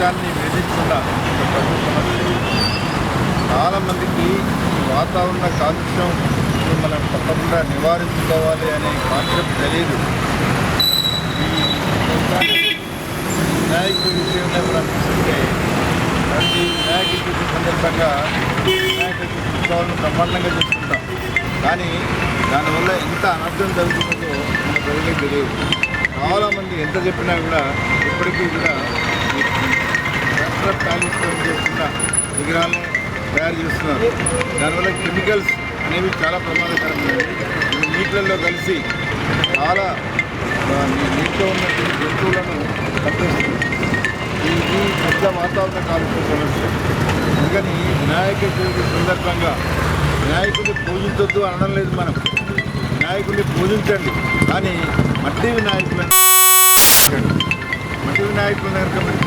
ప్రపంచాన్ని వేధిస్తున్న ఒక సమస్య చాలామందికి ఈ వాతావరణ కాలుష్యం మనం తప్పకుండా నివారించుకోవాలి అనే కాన్సెప్ట్ తెలియదు వినాయకుడి విషయంలో కూడా అనిపిస్తుంటే ప్రతి వినాయక చవితి సందర్భంగా వినాయక చవితి ఉత్సవాలను బ్రహ్మాండంగా చేసుకుంటాం కానీ దానివల్ల ఎంత అనర్థం జరుగుతుందో మన ప్రజలకు తెలియదు. చాలామంది ఎంత చెప్పినా కూడా ఇప్పటికీ కూడా విగ్రహాలను తయారు చేస్తున్నారు. దానివల్ల కెమికల్స్ అనేవి చాలా ప్రమాదకరమైనవి. నీటిలలో కలిసి చాలా నీటిలో ఉన్నటువంటి జంతువులను తప్పేస్తుంది. ఇది పెద్ద వాతావరణ కాలుష్య సమస్య అందుకని వినాయక చవితి సందర్భంగా వినాయకుడిని పూజించొద్దు అనడం లేదు మనం. వినాయకుడిని పూజించండి. కానీ మట్టి వినాయకులను మట్టి వినాయకులను కనుక